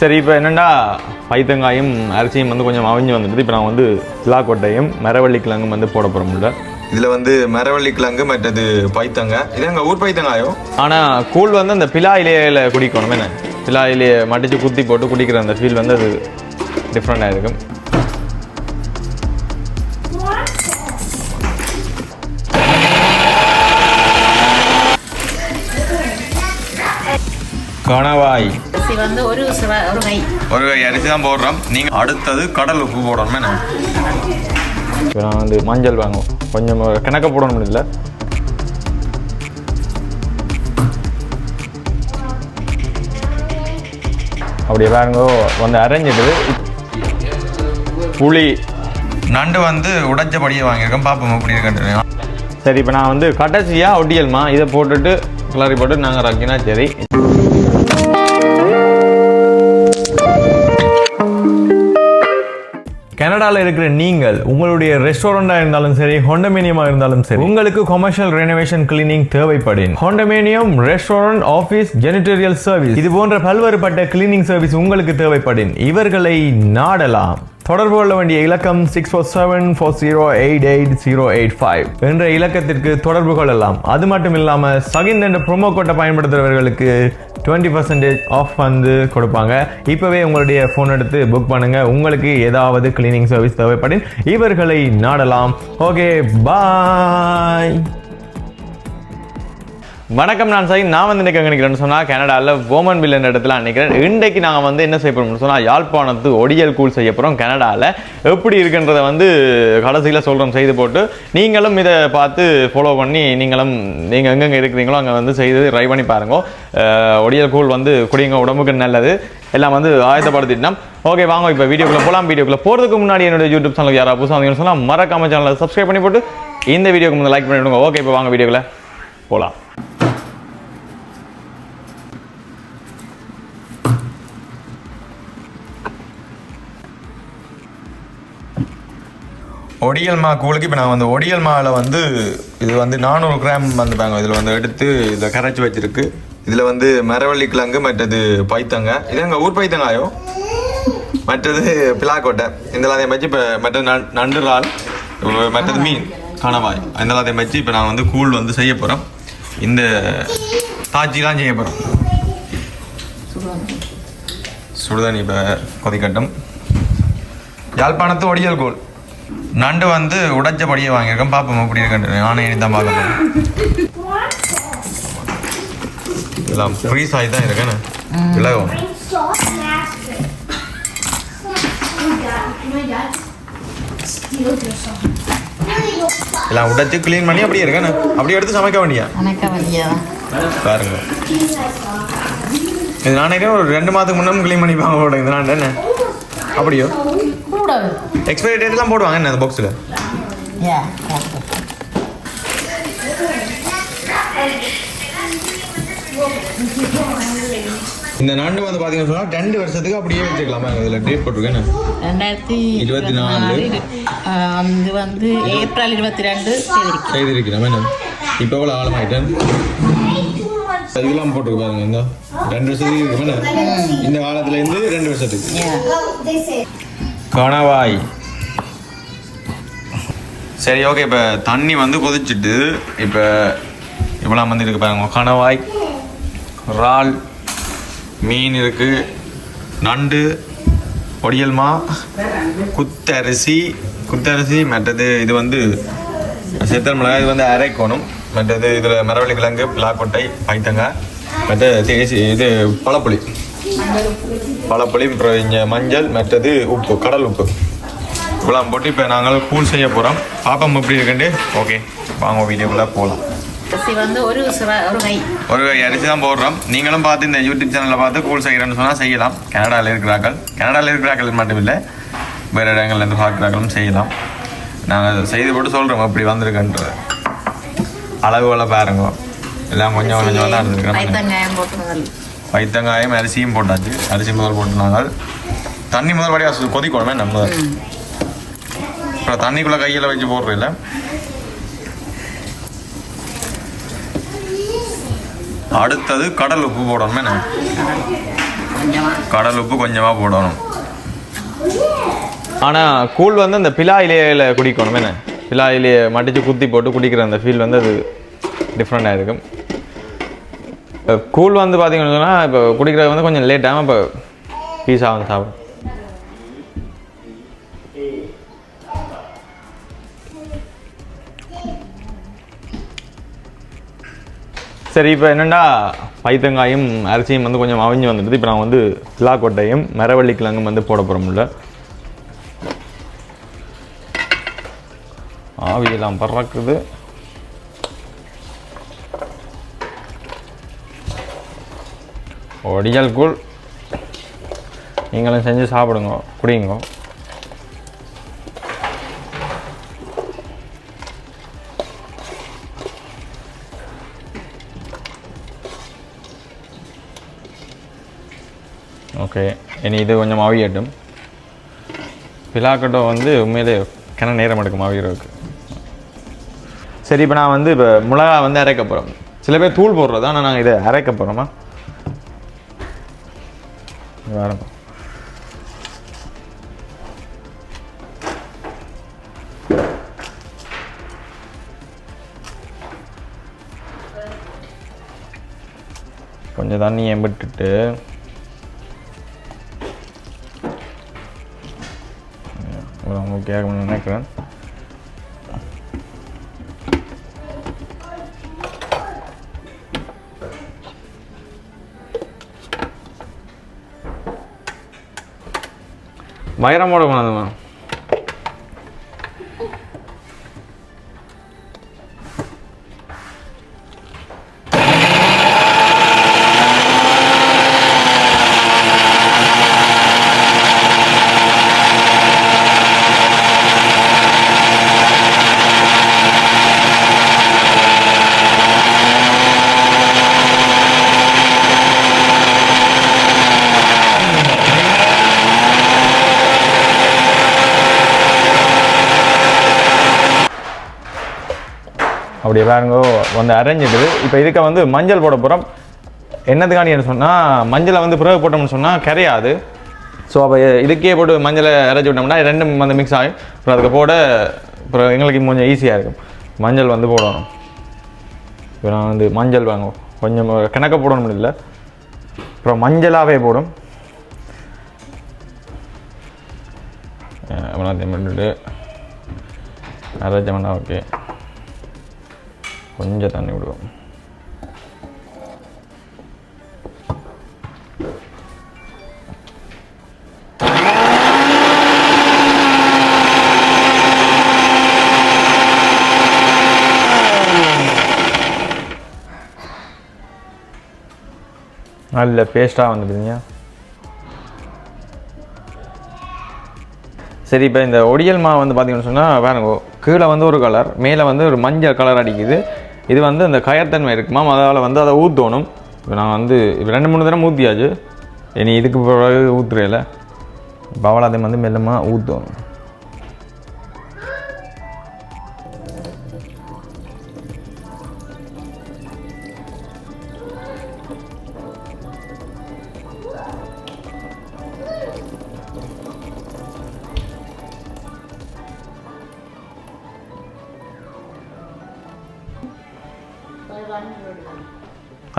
சரி இப்போ என்னென்னா பைத்தங்காயும் அரிசியும் வந்து கொஞ்சம் அவிஞ்சு வந்துடுது இப்போ நான் வந்து பிலாக்கொட்டையும் மரவள்ளி கிழங்கும் வந்து போட போகிறோம்ல இதில் வந்து மரவள்ளி கிழங்கு மற்றது பைத்தங்க. இது எங்கள் ஊர் பைத்தங்காயோ? ஆனால் கூழ் வந்து அந்த பிலா இலையில குடிக்கணும் என்ன? பிலா இலையை மடித்து குத்தி போட்டு குடிக்கிற அந்த ஃபீல் வந்து அது டிஃப்ரெண்ட்டாக இருக்கும். கணவாய். வந்து ஒரு ஒரு கை ஒரு கை அரிசி தான் போடுறோம். நீங்கள் அடுத்தது கடல் உப்பு போடணும் என்ன? இப்போ நான் வந்து மஞ்சள் வாங்குவோம் கொஞ்சம் கணக்க போடணும் இல்லை? அப்படியே பாருங்க வந்து அரைஞ்சிடுது புளி. நண்டு வந்து உடைச்சபடியே வாங்கியிருக்கேன் பாப்போம் எப்படி இருக்குன்னு சரி இப்போ நான் வந்து கடைசியாக ஒட்டியல்மா இதை போட்டுட்டு கிளறி போட்டு நாங்கள் ரக்கினா சரி கனடாவில் இருக்கிற நீங்கள் உங்களுடைய ரெஸ்டாரண்டாக இருந்தாலும் சரி ஹொண்டமேனியமாக இருந்தாலும் சரி உங்களுக்கு கொமர்ஷியல் ரெனோவேஷன் கிளீனிங் தேவைப்படும் condominium restaurant office janitorial service இது போன்ற பல்வேறுபட்ட கிளீனிங் சர்வீஸ் உங்களுக்கு தேவைப்படும் இவர்களை நாடலாம். தொடர்பு கொள்ள வேண்டிய இலக்கம் six four seven four zero eight eight zero eight five என்ற இலக்கத்திற்கு தொடர்பு கொள்ளலாம். அது மட்டும் இல்லாமல் சகிந்த் என்ற ப்ரோமோ கோட்டை பயன்படுத்துகிறவர்களுக்கு டுவெண்ட்டி பர்சன்டேஜ் ஆஃப் வந்து கொடுப்பாங்க. இப்போவே உங்களுடைய ஃபோன் எடுத்து புக் பண்ணுங்கள் உங்களுக்கு ஏதாவது கிளீனிங் சர்வீஸ் தேவைப்படின் இவர்களை நாடலாம். ஓகே பாய் வணக்கம் நான் சாய் நான் வந்து இன்னைக்கு நினைக்கிறேன்னு சொன்னால் கனடாவில் ஓமன் வில்லன் இடத்துல நினைக்கிறேன் இன்றைக்கு நாங்கள் வந்து என்ன செய்ய போகிறோம்னு சொன்னால் யாழ்ப்பாணத்து ஒடியல் கூழ் செய்ய போகிறோம் கனடாவில் எப்படி இருக்குன்றதை வந்து கடைசியில் சொல்கிறோம் செய்து போட்டு நீங்களும் இதை பார்த்து ஃபாலோ பண்ணி நீங்களும் நீங்கள் எங்கெங்கே இருக்கிறீங்களோ அங்கே வந்து செய்து ட்ரை பண்ணி பாருங்க. ஒடியல் கூழ் வந்து குடிங்க உடம்புக்கு நல்லது. எல்லாம் வந்து ஆயத்தப்படுத்திட்டோம் ஓகே வாங்க இப்போ வீடியோக்குள்ளே போகலாம் வீடியோக்குள்ளே போகிறதுக்கு முன்னாடி என்னோட யூடியூப் சேனல் யாராவது புதுசாக வந்தீங்கன்னு சொன்னால் மறக்காம சேனலை சப்ஸ்கிரைப் பண்ணி போட்டு இந்த வீடியோக்கு வந்து லைக் பண்ணிவிடுங்க ஓகே இப்போ வாங்க வீடியோக்குள்ளே போகலாம் ஒடியல் மா கூழுக்கு இப்போ நான் வந்து ஒடியல் மாவில் வந்து இது வந்து நானூறு கிராம் வந்துட்டாங்க இதில் வந்து எடுத்து இதில் கரைச்சி வச்சிருக்கு. இதில் வந்து மரவள்ளி கிழங்கு மற்றது பைத்தங்க. இது எங்கள் ஊர் பைத்தங்காயோ? மற்றது பிலாக்கோட்டை இந்த எல்லாத்தையும் வச்சு இப்போ மற்ற நண்டு இறால் மற்றது மீன் கணவாய். இந்த எல்லாத்தையும் வச்சு இப்போ நான் வந்து கூழ் வந்து செய்ய போகிறோம் இந்த தாச்சிலாம் செய்ய போகிறோம் சுடுதண்ணி இப்போ கொதிக்கட்டும். யாழ்ப்பாணத்து ஒடியல் கூழ். நண்டு வந்து உடைச்சபடியே வாங்கியிருக்கேன். பார்ப்போம் எப்படி இருக்குன்னு நானே இனி தான் பார்க்க போறேன். எல்லாம் ஃப்ரீஸ் ஆகி தான் இருக்கேன்னு விலகும் எல்லாம் உடைச்சு க்ளீன் பண்ணி அப்படியே இருக்கேன்னு அப்படியே எடுத்து சமைக்க வேண்டியா பாருங்க. இது நானே ஒரு ரெண்டு மாதத்துக்கு முன்னாடி க்ளீன் பண்ணி வாங்க போடுங்க இது நான் என்ன அப்படியோ? கூட எக்ஸ்பைரி டேட்லாம் போடுவாங்க என்ன அந்த பாக்ஸில் இந்த நண்டு வந்து பார்த்தீங்கன்னு சொன்னால் ரெண்டு வருஷத்துக்கு அப்படியே வச்சுக்கலாமா? இதில் டேட் போட்டிருக்கேன் ரெண்டாயிரத்தி இருபத்தி நாலு. இது வந்து ஏப்ரல் இருபத்தி ரெண்டு செய்திருக்கு செய்திருக்கிறோம் என்ன? இப்போ எவ்வளோ ஆழமாயிட்டேன்? இதெல்லாம் போட்டுருக்கு பாருங்க இந்த. ரெண்டு வருஷத்துக்கு இருக்கு என்ன? இந்த காலத்துலேருந்து ரெண்டு வருஷத்துக்கு. கணவாய். சரி ஓகே இப்போ தண்ணி வந்து கொதிச்சுட்டு இப்போ இவ்வளோ வந்து இருக்கு பாருங்க. கணவாய் இறால் மீன் இருக்குது நண்டு ஒடியல்மா குத்தரிசி குத்தரிசி மற்றது இது வந்து சித்தல் மிளகாய் இது வந்து அரைக்கணும். மற்றது இதில் மரவள்ளி கிழங்கு பிளாக்கொட்டை பைத்தங்காய் மற்ற தேசி இது பழப்புளி. அப்புறம் இங்கே மஞ்சள் மற்றது உப்பு கடல் உப்பு. இவ்வளோ போட்டு இப்போ நாங்கள் கூழ் செய்ய போகிறோம் பாப்பம் எப்படி இருக்குண்டு? ஓகே வாங்க வீடியோக்குள்ளே போகலாம் ஒரு கை. அரிசி தான் போடுறோம். நீங்களும் பார்த்து இந்த யூடியூப் சேனலில் பார்த்து கூழ் செய்கிறேன்னு சொன்னால் செய்யலாம். கனடாவில் இருக்கிறார்கள். கனடாவில் இருக்கிறார்கள் மட்டும் இல்லை வேறு இடங்கள்லேருந்து பார்க்குறாங்களும் செய்யலாம். நாங்கள் செய்து போட்டு சொல்கிறோம் எப்படி வந்திருக்குன்றது. அளவுகளை பாருங்க. எல்லாம் கொஞ்சம் கொஞ்சம் தான் முதல் வைத்தங்காயம் அரிசியும் போட்டாச்சு. அரிசி முதல் போட்டு நாங்கள் தண்ணி முதல் படியாக கொதிக்கணுமே நம்ம அப்புறம் தண்ணிக்குள்ளே கையில் வச்சு போடுறதில்ல. அடுத்தது கடல் உப்பு போடணுமே நான் கொஞ்சமா. கடல் உப்பு கொஞ்சமாக போடணும். ஆனால் கூழ் வந்து அந்த பிலா இலையில குடிக்கணும் என்ன பிலா இலையை மடித்து குத்தி போட்டு குடிக்கிற அந்த ஃபீல் வந்து அது டிஃப்ரெண்ட்டாக இருக்கும். இப்போ கூழ் வந்து பார்த்தீங்கன்னு சொன்னால் இப்போ குடிக்கிறது வந்து கொஞ்சம் லேட் ஆகும் இப்போ பீஸா வந்து சாப்பிடும் சரி இப்போ என்னென்னா பைத்தங்காயும் அரிசியும் வந்து கொஞ்சம் அவிஞ்சு வந்துடுது. இப்போ நான் வந்து பிலாக்கொட்டையும் மரவள்ளி கிழங்கும் வந்து போட போகிறோம்ல ஆவியெல்லாம் பறக்குது. ஒடிஜல் கூழ். நீங்களும் செஞ்சு சாப்பிடுங்க குடிங்க. ஓகே இனி இது கொஞ்சம் அவியட்டும் பிலாக்கட்டோ வந்து உண்மையிலே கிண நேரம் எடுக்கும் அவியறதுக்கு சரி இப்போ நான் வந்து இப்போ மிளகா வந்து அரைக்க போகிறோம் சில பேர் தூள் போடுறது ஆனால் நாங்கள் இதை அரைக்க போகிறோமா வேற கொஞ்சம் தண்ணி எம்பிட்டுட்டு. உங்களுக்கு கேட்கணும்னு நினைக்கிறேன். வைரமோட கொண்டாந்துமா அப்படியே பாருங்க வந்து அரைஞ்சிடுது இப்போ இதுக்கு வந்து மஞ்சள் போட போகிறோம் என்னதுக்காண்டி சொன்னால் மஞ்சளை வந்து பிறகு போட்டோம்னு சொன்னால் கரையாது. ஸோ அப்போ இதுக்கே போட்டு மஞ்சளை அரைச்சி விட்டோம்னா ரெண்டும் வந்து மிக்ஸ் ஆகி அப்புறம் அதுக்கு போட அப்புறம் எங்களுக்கு கொஞ்சம் ஈஸியாக இருக்கும். மஞ்சள் வந்து போடணும். இப்போ நான் வந்து மஞ்சள் வாங்குவோம் கொஞ்சம் கணக்க போடணும் இல்லை. அப்புறம் மஞ்சளாகவே போடும். எல்லாத்தையும் பண்ணிட்டு ஓகே கொஞ்சம் தண்ணி விடுவோம் நல்ல பேஸ்ட்டாக வந்துடுதுங்க சரி இப்போ இந்த ஒடியல் மாவு வந்து பார்த்தீங்கன்னு சொன்னால் வேணுங்க கீழே வந்து ஒரு கலர் மேலே வந்து ஒரு மஞ்சள் கலர் அடிக்குது. இது வந்து இந்த கயத்தன்மை இருக்குமா அதால் வந்து அதை ஊற்றணும் இப்போ நான் வந்து இப்போ ரெண்டு மூணு தடவை ஊற்றியாச்சு இனி இதுக்கு பிறகு ஊற்றுறையில பவளாதையும் வந்து மெல்லமாக ஊற்றணும்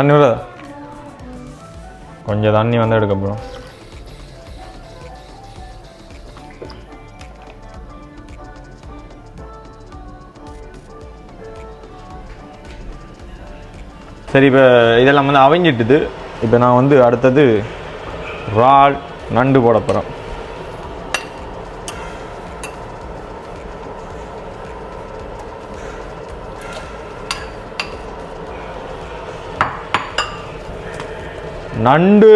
தண்ணி விட கொஞ்சம் தண்ணி வந்து எடுக்க போகிறோம் சரி இப்போ இதெல்லாம் வந்து அவிஞ்சிட்டுது. இப்போ நான் வந்து அடுத்தது இறால் நண்டு போட போகிறேன் நண்டு.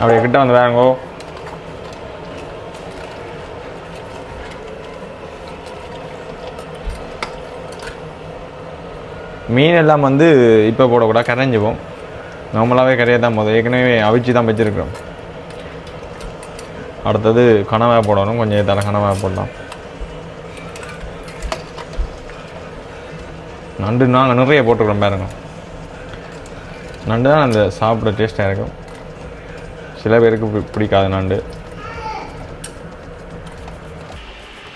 அப்படியே கிட்ட வந்து வேறங்கோ மீன் எல்லாம் வந்து இப்போ போடக்கூடாது கரைஞ்சிப்போம் நார்மலாகவே கரையை தான் போதும். ஏற்கனவே அவிச்சு தான் வச்சுருக்கோம் அடுத்தது கனவாக போடணும். கொஞ்சம் தர கனவாக போடலாம். நண்டு நாங்கள் நிறைய போட்டுக்கிறோம் பாருங்க. நண்டு தான் அந்த சாப்பிட டேஸ்ட்டாக இருக்கும். சில பேருக்கு பி- பிடிக்காது நண்டு.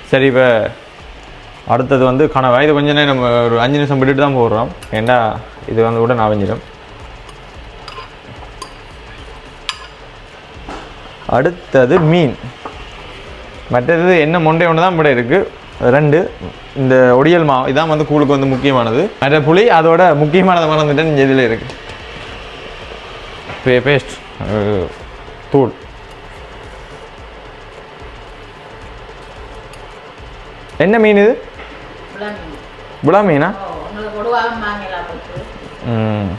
சரி இப்போ அடுத்தது வந்து கனவா இது கொஞ்ச நேரம் நம்ம ஒரு அஞ்சு நிமிஷம் விட்டுட்டு தான் போடுறோம். ஏண்டா இது வந்து கூட நவஞ்சிடும். அடுத்தது மீன். மற்றது என்ன மொண்டை ஒன்று தான் இப்படி இருக்குது ரெண்டு இந்த ஒடியல் மாவு இதான் வந்து கூழுக்கு வந்து முக்கியமானது. மற்ற புளி அதோட முக்கியமானது மறந்துட்டு இந்த இதில் இருக்குது பே பேஸ்ட் தூள். என்ன மீன் இது? புலா மீனா? ம்.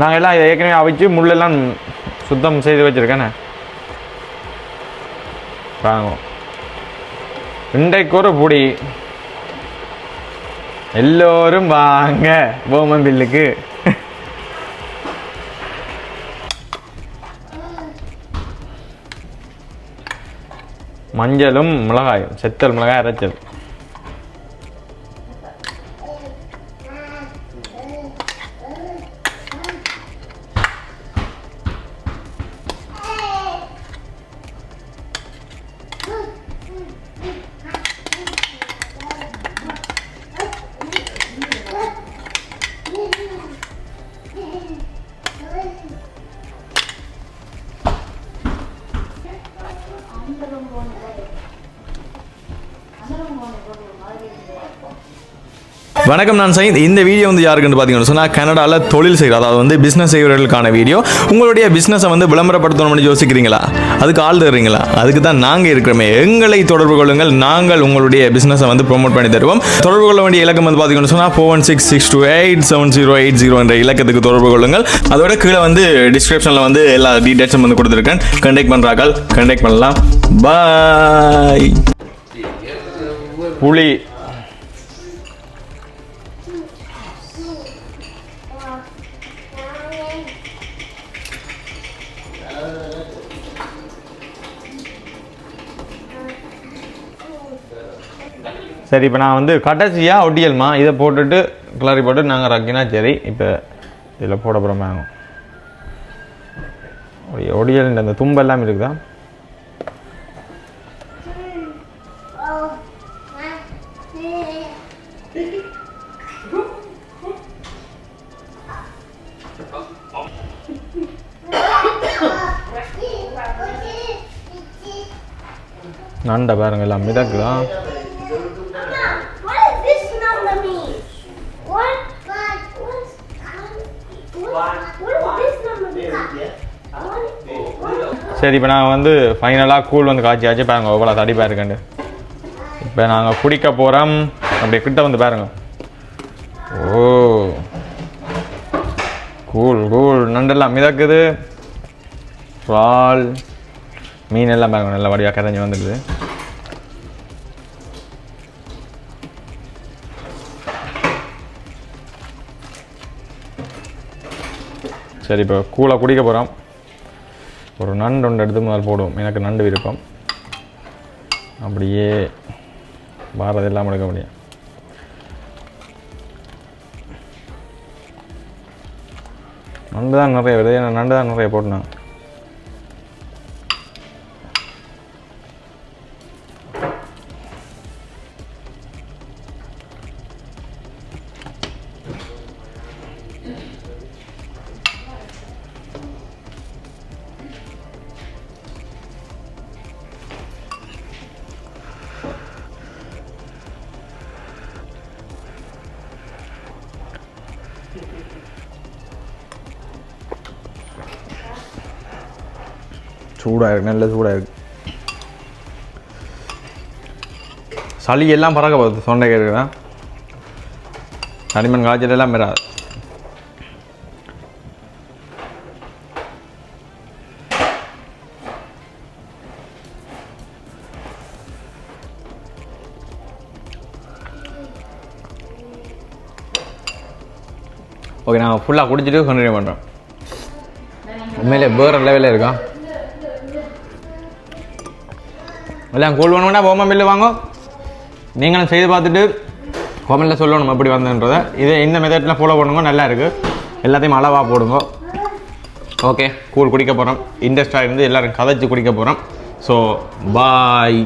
நாங்கள் எல்லாம் இதை ஏற்கனவே அவிச்சு முள்ளெல்லாம் சுத்தம் செய்து வச்சுருக்கேனே. வாங்குவோம் இன்றைக்கு ஒரு பொடி. எல்லோரும் வாங்க. பூமன் பில்லுக்கு. மஞ்சளும் மிளகாயும் செத்தல் மிளகாய் அரைச்சல். வணக்கம் நான் சைந்த் இந்த வீடியோ வந்து யாருக்குன்னு பார்த்தீங்கன்னு சொன்னால் கனடாவில் தொழில் செய்கிற அதாவது வந்து பிஸ்னஸ் செய்கிறவர்களுக்கான வீடியோ உங்களுடைய பிஸ்னஸை வந்து விளம்பரப்படுத்தணும்னு யோசிக்கிறீங்களா? அதுக்கு ஆள் தருறீங்களா? அதுக்கு தான் நாங்கள் இருக்கிறோமே. எங்களை தொடர்பு கொள்ளுங்கள். நாங்கள் உங்களுடைய பிஸ்னஸை வந்து ப்ரோமோட் பண்ணி தருவோம். தொடர்பு கொள்ள வேண்டிய இலக்கம் வந்து பார்த்தீங்கன்னு சொன்னால் four one six six two eight seven zero eight zero என்ற இலக்கத்துக்கு தொடர்பு கொள்ளுங்கள். அதோட கீழே வந்து டிஸ்கிரிப்ஷனில் வந்து எல்லா டீட்டெயில்ஸும் வந்து கொடுத்துருக்கேன். கண்டெக்ட் பண்ணுறாக்கள் கண்டெக்ட் பண்ணலாம். பாய் புளி சரி இப்போ நான் வந்து கடைசியாக ஒட்டியல்மா இதை போட்டுட்டு கிளறி போட்டு நாங்கள் ரக்கினா சரி இப்போ இதில் போட போகிறோமே ஆகும் ஒடியல் இந்த தும்பெல்லாம் இருக்குதா? நண்டை பாருங்க எல்லாம் மிதக்குதான் சரி இப்போ நாங்கள் வந்து ஃபைனலாக கூழ் வந்து காய்ச்சி ஆச்சு பாருங்க. எவ்வளோ தடிப்பாக இருக்குண்டு. இப்போ நாங்கள் குடிக்க போகிறோம் அப்படியே கிட்ட வந்து பாருங்க. ஓ. கூழ் கூழ் நண்டெல்லாம் மிதக்குது. பால் மீன் எல்லாம் பாருங்க நல்ல வடிவாக கரைஞ்சி வந்துடுது சரி இப்போ கூழை குடிக்க போகிறோம் ஒரு நண்டு ஒன்று எடுத்து முதல் போடுவோம். எனக்கு நண்டு விருப்பம். அப்படியே பாரதி இல்லாமல் எடுக்க முடியும். நண்டு தான் நிறைய வருது. ஏன்னா நண்டு தான் நிறைய போட்டுனாங்க சூடாக இருக்குது நல்ல சூடாக இருக்குது சளி எல்லாம் பறக்க போகுது தொண்டை கேட்குறேன் களிமண் காய்ச்சல் எல்லாம் வராது. ஓகே நான் ஃபுல்லாக குடிச்சிட்டு கண்டினியூ பண்ணுறேன் உண்மையிலே வேறு லெவலில் இருக்கா எல்லாம் கூழ் வேணும்னா ஓமம் பில்லு வாங்க. நீங்களும் செய்து பார்த்துட்டு கமெண்ட்டில் சொல்லணும் எப்படி வந்ததுன்றதை. இது இந்த மெத்தடில் ஃபாலோ பண்ணுங்க நல்லா இருக்குது எல்லாத்தையும் அளவாக போடுங்க. ஓகே கூழ் குடிக்க போகிறோம் இன்ட்ரெஸ்டாக இருந்து எல்லோரும் கதைச்சு குடிக்க போகிறோம் ஸோ பாய்